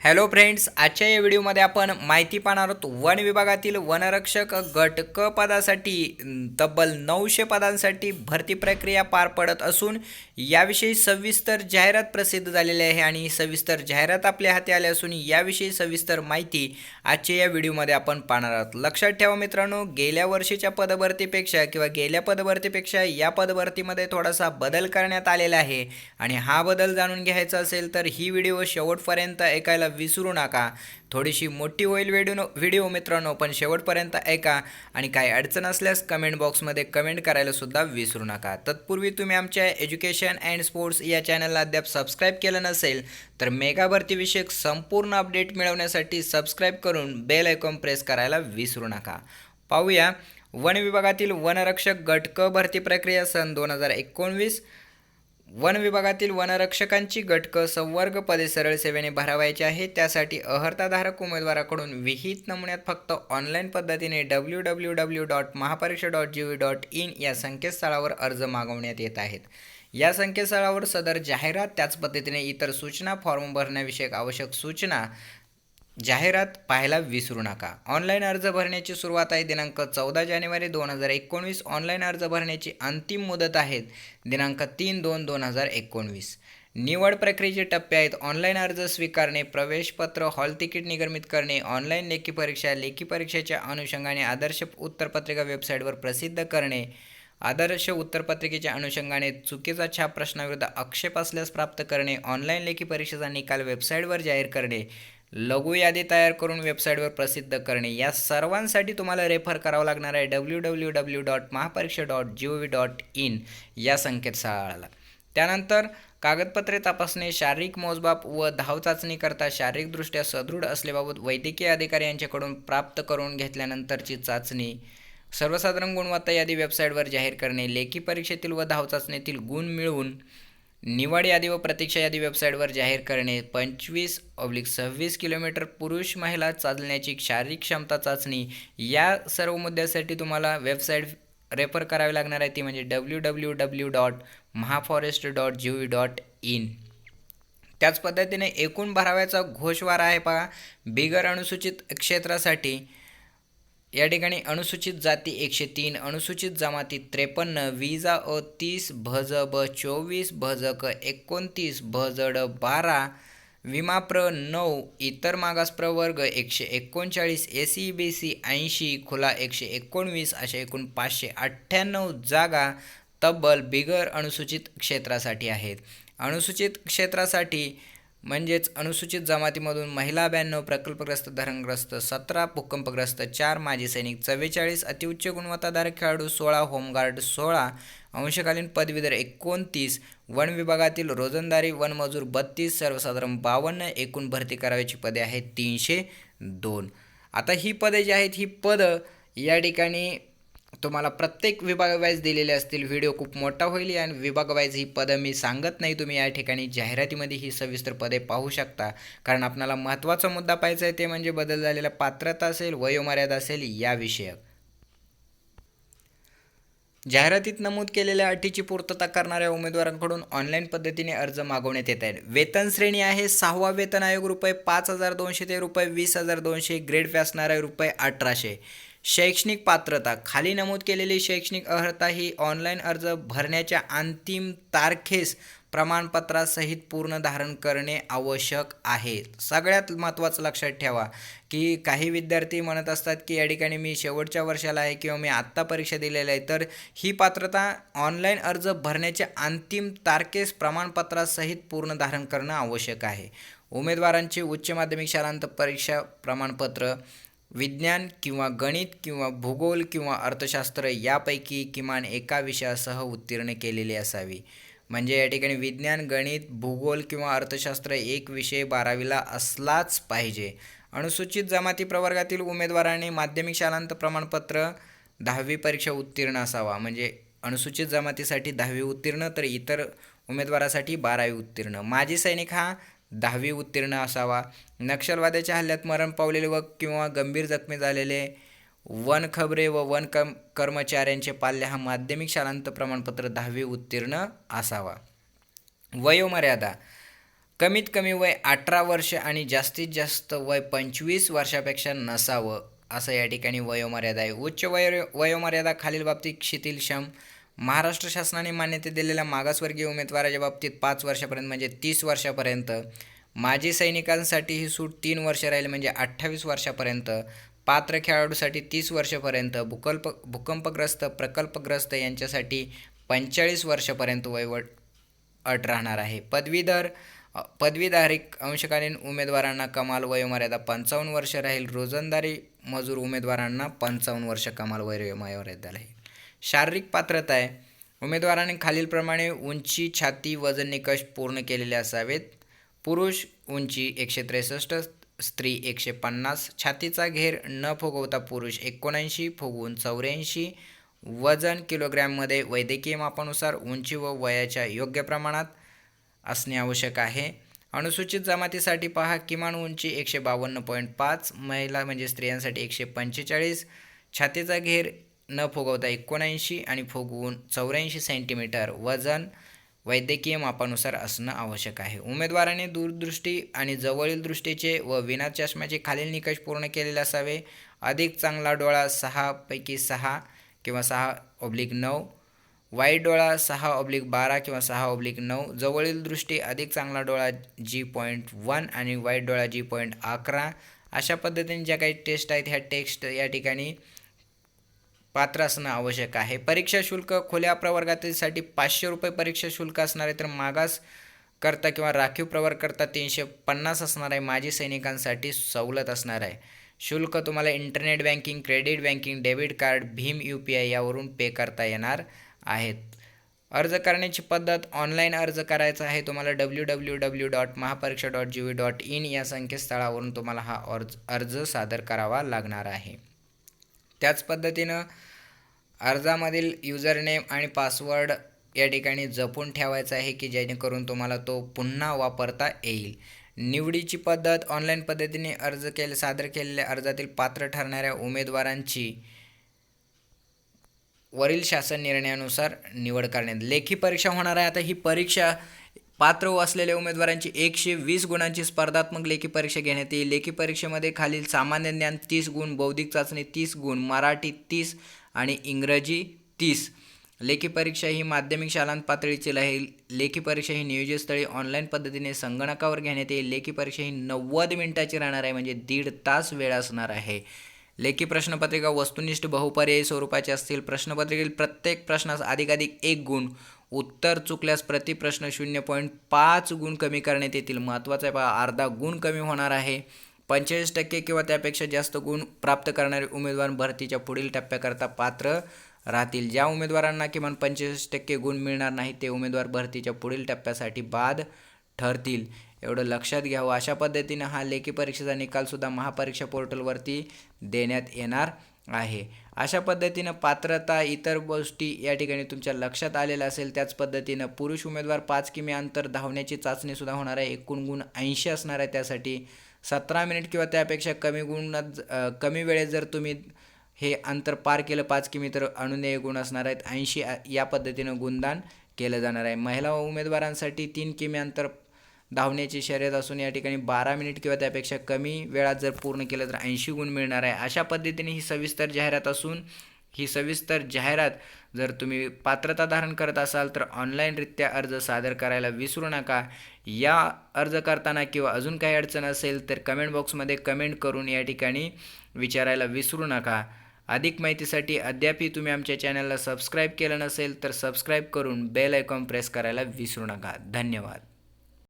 Hello friends आजच्या या व्हिडिओमध्ये आपण माहिती पाहणार आहोत वन विभागातील वनरक्षक गट क पदासाठी तब्बल नऊशे पदांसाठी भरती प्रक्रिया पार पडत असून याविषयी सविस्तर जाहिरात प्रसिद्ध झालेली आहे आणि सविस्तर जाहिरात आपल्या हाती आली असून याविषयी सविस्तर माहिती आजच्या या व्हिडिओमध्ये आपण पाहणार आहोत. लक्षात ठेवा मित्रांनो गेल्या वर्षीच्या पदभरतीपेक्षा किंवा गेल्या पदभरतीपेक्षा या पदभरतीमध्ये थोडासा बदल करण्यात आलेला आहे. आणि हा बदल जाणून घ्यायचा असेल तर ही व्हिडिओ शेवटपर्यंत ऐकायला विसरू नका. थोडीशी मोठी होईल व्हिडिओ व्हिडिओ मित्रांनो पण शेवटपर्यंत ऐका. आणि काही अडचण असल्यास कमेंट बॉक्समध्ये कमेंट करायला सुद्धा विसरू नका. तत्पूर्वी तुम्ही आमच्या एज्युकेशन अँड स्पोर्ट्स या चॅनलला अद्याप सबस्क्राईब केलं नसेल तर मेगा भरतीविषयक संपूर्ण अपडेट मिळवण्यासाठी सबस्क्राईब करून बेल आयकॉन प्रेस करायला विसरू नका. पाहूया. वन विभागातील वनरक्षक गट क भरती प्रक्रिया सन दोन हजार एकोणवीस. वन विभागातील वनरक्षकांची गटकं संवर्ग पदे सरळ सेवेने भरावायची आहे. त्यासाठी अहर्ताधारक उमेदवाराकडून विहित नमुन्यात फक्त ऑनलाईन पद्धतीने W W W dot Mahapariksha dot G V dot in या संकेतस्थळावर अर्ज मागवण्यात येत आहेत. या संकेतस्थळावर सदर जाहिरात त्याच पद्धतीने इतर सूचना फॉर्म भरण्याविषयक आवश्यक सूचना जाहिरात पाहायला विसरू नका. ऑनलाईन अर्ज भरण्याची सुरुवात आहे दिनांक चौदा जानेवारी दोन हजार एकोणवीस. ऑनलाईन अर्ज भरण्याची अंतिम मुदत आहेत दिनांक तीन दोन दोन हजार एकोणवीस. निवड प्रक्रियेचे टप्पे आहेत. ऑनलाईन अर्ज स्वीकारणे प्रवेशपत्र हॉल तिकीट निगमित करणे ऑनलाईन लेखी परीक्षा लेखी परीक्षेच्या अनुषंगाने आदर्श उत्तरपत्रिका वेबसाईटवर प्रसिद्ध करणे आदर्श उत्तरपत्रिकेच्या अनुषंगाने चुकीचा छाप प्रश्नाविरुद्ध आक्षेप असल्यास प्राप्त करणे ऑनलाईन लेखी परीक्षेचा निकाल वेबसाईटवर जाहीर करणे लघु यादी तयार करून वेबसाईटवर प्रसिद्ध करणे. या सर्वांसाठी तुम्हाला रेफर करावं लागणार आहे W W W dot Mahapariksha dot G O V dot in या संकेतस्थळाला. त्यानंतर कागदपत्रे तपासणे शारीरिक मोजबाप व धाव चाचणीकरता शारीरिकदृष्ट्या सदृढ असल्याबाबत वैद्यकीय अधिकारी यांच्याकडून प्राप्त करून घेतल्यानंतरची चाचणी सर्वसाधारण गुणवत्ता यादी वेबसाईटवर जाहीर करणे लेखी परीक्षेतील व धाव चाचणीतील गुण मिळवून निवड यादी व प्रतीक्षा यादी वेबसाईटवर जाहीर करणे पंचवीस ऑब्लिक सव्वीस किलोमीटर पुरुष महिला चालण्याची शारीरिक क्षमता चाचणी या सर्व मुद्द्यासाठी तुम्हाला वेबसाईट रेफर करावी लागणार आहे ती म्हणजे W W W dot Mahaforest dot G V dot in त्याच पद्धतीने एकूण भराव्याचा घोषवारा आहे पहा. बिगर अनुसूचित क्षेत्रासाठी या ठिकाणी अनुसूचित जाती एकशे तीन अनुसूचित जमाती त्रेपन्न विजा अ तीस भज ब चोवीस भजक क एकोणतीस भजड बारा विमा बारा विमाप्र नऊ इतर मागास प्रवर्ग एकशे एकोणचाळीस ए सी बी सी ऐंशी खुला एकशे एकोणवीस अशा एकूण पाचशे अठ्ठ्याण्णव जागा तब्बल बिगर अनुसूचित क्षेत्रासाठी आहेत. अनुसूचित क्षेत्रासाठी म्हणजेच अनुसूचित जमातीमधून महिला ब्याण्णव प्रकल्पग्रस्त धरणग्रस्त सतरा भूकंपग्रस्त चार माजी सैनिक चव्वेचाळीस अतिउच्च गुणवत्ताधारक खेळाडू सोळा होमगार्ड सोळा अंशकालीन पदवीधर एकोणतीस वन विभागातील रोजंदारी वनमजूर बत्तीस सर्वसाधारण बावन्न एकूण भरती करावयाची पदे आहेत तीनशे दोन. आता ही पदे जी आहेत ही पदं या ठिकाणी तुम्हाला प्रत्येक विभागवाईज दिलेले असतील व्हिडिओ खूप मोठा होईल आणि विभागवाईज ही पदं मी सांगत नाही. तुम्ही या ठिकाणी जाहिरातीमध्ये ही सविस्तर पदे पाहू शकता. कारण आपणाला महत्त्वाचा मुद्दा पाहायचा आहे ते म्हणजे बदल झालेला पात्रता असेल वयोमर्यादा असेल या विषयक. जाहिरातीत नमूद केलेल्या अटीची पूर्तता करणाऱ्या उमेदवारांकडून ऑनलाईन पद्धतीने अर्ज मागवण्यात येत आहेत. वेतन श्रेणी आहे सहावा वेतन आयोग रुपये पाच हजार दोनशे ते रुपये वीस हजार दोनशे ग्रेड फी असणारे रुपये अठराशे. शैक्षणिक पात्रता. खाली नमूद केलेली शैक्षणिक अर्हता ही ऑनलाईन अर्ज भरण्याच्या अंतिम तारखेस प्रमाणपत्रासहित पूर्ण धारण करणे आवश्यक आहे. सगळ्यात महत्त्वाचं लक्षात ठेवा की काही विद्यार्थी म्हणत असतात की या ठिकाणी मी शेवटच्या वर्षाला आहे किंवा मी आत्ता परीक्षा दिलेली आहे तर ही पात्रता ऑनलाईन अर्ज भरण्याच्या अंतिम तारखेस प्रमाणपत्रासहित पूर्ण धारण करणं आवश्यक आहे. उमेदवारांचे उच्च माध्यमिक शालांत परीक्षा प्रमाणपत्र विज्ञान किंवा गणित किंवा भूगोल किंवा अर्थशास्त्र यापैकी किमान एका विषयासह उत्तीर्ण केलेली असावी. म्हणजे या ठिकाणी विज्ञान गणित भूगोल किंवा अर्थशास्त्र एक विषय बारावीला असलाच पाहिजे. अनुसूचित जमाती प्रवर्गातील उमेदवारांनी माध्यमिक शालांत प्रमाणपत्र दहावी परीक्षा उत्तीर्ण असावा. म्हणजे अनुसूचित जमातीसाठी दहावी उत्तीर्ण तर इतर उमेदवारासाठी बारावी उत्तीर्ण. माजी सैनिक हा दहावी उत्तीर्ण असावा. नक्षलवाद्याच्या हल्ल्यात मरण पावलेले व किंवा गंभीर जखमी झालेले वन खबरे व वन कम कर्मचाऱ्यांचे पाल्य हा माध्यमिक शालांत प्रमाणपत्र दहावी उत्तीर्ण असावा. वयोमर्यादा. कमीत कमी वय अठरा वर्ष आणि जास्तीत जास्त वय पंचवीस वर्षापेक्षा नसावं असं या ठिकाणी वयोमर्यादा आहे. उच्च वयो वयोमर्यादा खालील बाबतीत शिथिलक्षम महाराष्ट्र शासनाने मान्यता दिलेल्या मागासवर्गीय उमेदवाराच्या बाबतीत पाच वर्षापर्यंत म्हणजे तीस वर्षापर्यंत माजी सैनिकांसाठी ही सूट तीन वर्ष राहील म्हणजे अठ्ठावीस वर्षापर्यंत पात्र खेळाडूसाठी तीस वर्षापर्यंत भूकल्प भूकंपग्रस्त प्रकल्पग्रस्त यांच्यासाठी पंचेचाळीस वर्षापर्यंत वयवट अट राहणार आहे. पदवीधर पदवीधारिक अंशकालीन उमेदवारांना कमाल वयोमर्यादा पंचावन्न वर्ष राहील. रोजंदारी मजूर उमेदवारांना पंचावन्न वर्ष कमाल वयोमर्यादा राहील. शारीरिक पात्रता आहे. उमेदवारांनी खालीलप्रमाणे उंची छाती वजन निकष पूर्ण केलेले असावेत. पुरुष उंची एकशे त्रेसष्ट स्त्री एकशे पन्नास छातीचा घेर न फुगवता पुरुष एकोणऐंशी फुगवून चौऱ्याऐंशी. वजन किलोग्रॅममध्ये वैद्यकीय मापानुसार उंची व वयाच्या योग्य प्रमाणात असणे आवश्यक आहे. अनुसूचित जमातीसाठी पहा किमान उंची एकशे बावन्न पॉईंट पाच महिला म्हणजे स्त्रियांसाठी एकशे पंचेचाळीस छातीचा घेर न फुगवता एकोणऐंशी आणि फुगवून चौऱ्याऐंशी सेंटीमीटर वजन वैद्यकीय मापानुसार असणं आवश्यक आहे. उमेदवाराने दूरदृष्टी आणि जवळील दृष्टीचे व विना चष्म्याचे खालील निकष पूर्ण केलेले असावे. अधिक चांगला डोळा सहापैकी सहा किंवा सहा ऑब्लिक नऊ. वाईट डोळा सहा ऑब्लिक बारा किंवा सहा ऑब्लिक नऊ. जवळील दृष्टी अधिक चांगला डोळा जी पॉईंट वन आणि वाईट डोळा जी पॉईंट अकरा. अशा पद्धतीने ज्या काही टेस्ट आहेत ह्या टेस्ट या ठिकाणी पात्र असणं आवश्यक आहे. परीक्षा शुल्क खुल्या प्रवर्गातीलसाठी पाचशे रुपये परीक्षा शुल्क असणार आहे तर मागास करता किंवा राखीव प्रवर्ग करता तीनशे पन्नास असणार आहे माजी सैनिकांसाठी सवलत असणार आहे. शुल्क तुम्हाला internet banking credit banking debit card Bhim U P I यावरून पे करता येणार आहेत. अर्ज करण्याची पद्धत ऑनलाईन अर्ज करायचा आहे तुम्हाला W W W dot Mahapariksha dot G V dot in या संकेतस्थळावरून तुम्हाला हा अर्ज अर्ज सादर करावा लागणार आहे. त्याच पद्धतीनं अर्जामधील युजरनेम आणि पासवर्ड या ठिकाणी जपून ठेवायचा आहे की जेणेकरून तुम्हाला तो पुन्हा वापरता येईल. निवडीची पद्धत ऑनलाईन पद्धतीने अर्ज केले सादर केलेल्या अर्जातील पात्र ठरणाऱ्या उमेदवारांची वरील शासन निर्णयानुसार निवड करण्यात लेखी परीक्षा होणार आहे. आता ही परीक्षा पात्र असलेल्या उमेदवारांची एकशे वीस गुणांची स्पर्धात्मक लेखी परीक्षा घेण्यात येईल. लेखी परीक्षेमध्ये खालील सामान्य ज्ञान तीस गुण बौद्धिक चाचणी तीस गुण मराठी तीस आणि इंग्रजी तीस. लेखी परीक्षा ही माध्यमिक शालांत पातळीची राहील. लेखी परीक्षा ही नियोजित स्थळी ऑनलाईन पद्धतीने संगणकावर घेण्यात येईल. लेखी परीक्षा ही नव्वद मिनिटाची राहणार आहे म्हणजे दीड तास वेळ असणार आहे. लेखी प्रश्नपत्रिका वस्तुनिष्ठ बहुपर्यायी स्वरूपाचे असतील. प्रश्नपत्रिकेतील प्रत्येक प्रश्नास अधिकाधिक एक गुण उत्तर चुकल्यास प्रति प्रश्न शून्य पॉईंट पाच गुण कमी करण्यात येतील. महत्त्वाचं आहे पहा अर्धा गुण कमी होणार आहे. पंचेचाळीस टक्के किंवा त्यापेक्षा जास्त गुण प्राप्त करणारे उमेदवार भरतीच्या पुढील टप्प्याकरता पात्र राहतील. ज्या उमेदवारांना किमान पंचेचाळीस टक्के गुण मिळणार नाही ते उमेदवार भरतीच्या पुढील टप्प्यासाठी बाद ठरतील. एवढं लक्षात घ्यावं. अशा पद्धतीनं हा लेखी परीक्षेचा निकालसुद्धा महापरीक्षा पोर्टलवरती देण्यात येणार आहे. अशा पद्धतीनं पात्रता इतर गोष्टी या ठिकाणी तुमच्या लक्षात आलेल्या असेल त्याच पद्धतीनं पुरुष उमेदवार पाच किमी अंतर धावण्याची चाचणीसुद्धा होणार आहे. एकूण गुण ऐंशी असणार आहे त्यासाठी. सतरा मिनिट किंवा त्यापेक्षा कमी गुणात कमी वेळेत जर तुम्ही हे अंतर पार केलं पाच किमी तर अनुनेय गुण असणार आहेत. ऐंशी या पद्धतीनं गुणदान केलं जाणार आहे. महिला उमेदवारांसाठी तीन किमी अंतर धावण्याची शर्यत असून या ठिकाणी बारा मिनिट किंवा त्यापेक्षा कमी वेळात जर पूर्ण केलं तर ऐंशी गुण मिळणार आहे. अशा पद्धतीने ही सविस्तर जाहिरात असून ही सविस्तर जाहिरात जर तुम्ही पात्रता धारण करत असाल तर ऑनलाईनरित्या अर्ज सादर करायला विसरू नका. या अर्ज करताना किंवा अजून काही अडचण असेल तर कमेंट बॉक्समध्ये कमेंट करून या ठिकाणी विचारायला विसरू नका. अधिक माहितीसाठी अद्यापही तुम्ही आमच्या चॅनलला सबस्क्राईब केलं नसेल तर सबस्क्राईब करून बेल आयकॉन प्रेस करायला विसरू नका. धन्यवाद.